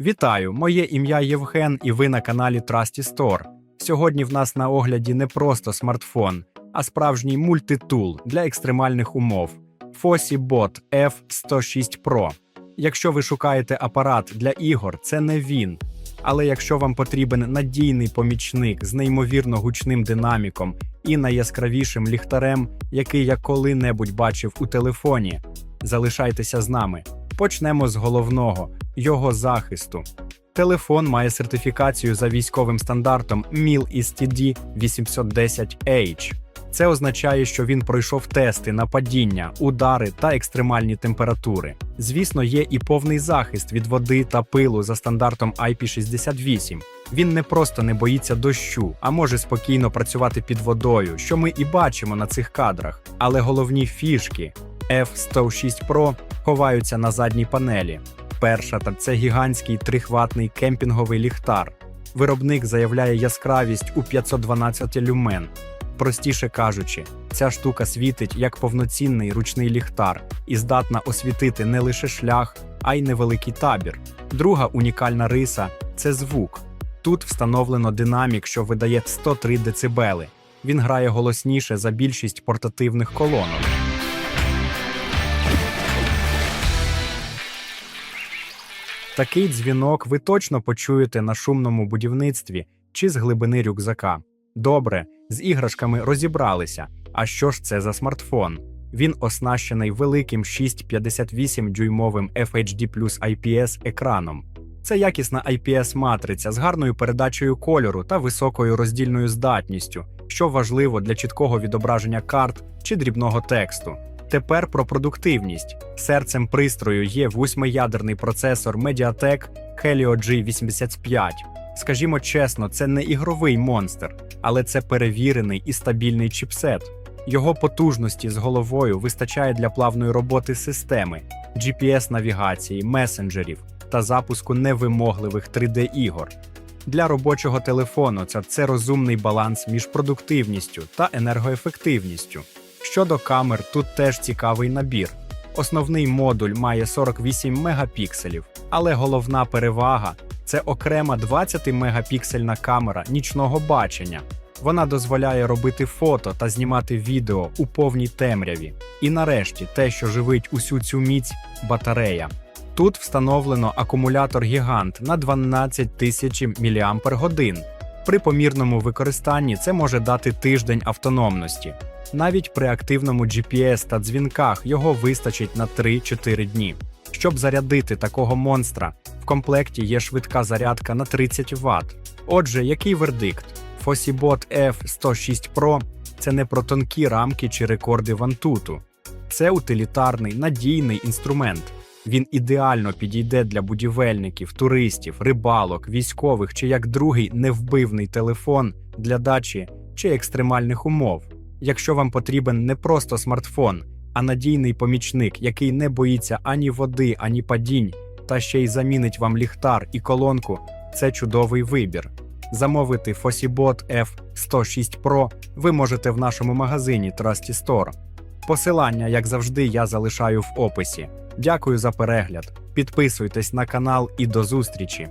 Вітаю! Моє ім'я Євген, і ви на каналі Trusty Store. Сьогодні в нас на огляді не просто смартфон, а справжній мультитул для екстремальних умов Fossi Bot F106 Pro. Якщо ви шукаєте апарат для ігор, це не він. Але якщо вам потрібен надійний помічник з неймовірно гучним динаміком і найяскравішим ліхтарем, який я коли-небудь бачив у телефоні, залишайтеся з нами. Почнемо з головного його захисту. Телефон має сертифікацію за військовим стандартом MIL STD 810H. Це означає, що він пройшов тести на падіння, удари та екстремальні температури. Звісно, є і повний захист від води та пилу за стандартом IP68. Він не просто не боїться дощу, а може спокійно працювати під водою, що ми і бачимо на цих кадрах. Але головні фішки F106 Pro ховаються на задній панелі. Перша та це гігантський трихватний кемпінговий ліхтар. Виробник заявляє яскравість у 512 люмен. Простіше кажучи, ця штука світить як повноцінний ручний ліхтар і здатна освітити не лише шлях, а й невеликий табір. Друга унікальна риса це звук. Тут встановлено динамік, що видає 103 дБ. Він грає голосніше за більшість портативних колонок. Такий дзвінок ви точно почуєте на шумному будівництві чи з глибини рюкзака. Добре, з іграшками розібралися. А що ж це за смартфон? Він оснащений великим 6,58 дюймовим FHD IPS екраном. Це якісна IPS-матриця з гарною передачею кольору та високою роздільною здатністю, що важливо для чіткого відображення карт чи дрібного тексту. Тепер про продуктивність. Серцем пристрою є восьмиядерний процесор Mediatek Helio G85. Скажімо чесно, це не ігровий монстр, але це перевірений і стабільний чіпсет. Його потужності з головою вистачає для плавної роботи системи, GPS-навігації, месенджерів та запуску невимогливих 3D-ігор. Для робочого телефону це, це розумний баланс між продуктивністю та енергоефективністю. Щодо камер, тут теж цікавий набір. Основний модуль має 48 мегапікселів, але головна перевага це окрема 20-мегапіксельна камера нічного бачення. Вона дозволяє робити фото та знімати відео у повній темряві. І нарешті те, що живить усю цю міць батарея. Тут встановлено акумулятор гігант на 12 тисяч мАч. При помірному використанні це може дати тиждень автономності. Навіть при активному GPS та дзвінках його вистачить на 3-4 дні. Щоб зарядити такого монстра, в комплекті є швидка зарядка на 30 Вт. Отже, який вердикт? Fosibot F106 Pro це не про тонкі рамки чи рекорди вантуту. Це утилітарний надійний інструмент. Він ідеально підійде для будівельників, туристів, рибалок, військових чи як другий невбивний телефон для дачі чи екстремальних умов. Якщо вам потрібен не просто смартфон, а надійний помічник, який не боїться ані води, ані падінь, та ще й замінить вам ліхтар і колонку, це чудовий вибір. Замовити Fosibot F106 Pro ви можете в нашому магазині Trusty Store. Посилання, як завжди, я залишаю в описі. Дякую за перегляд. Підписуйтесь на канал і до зустрічі!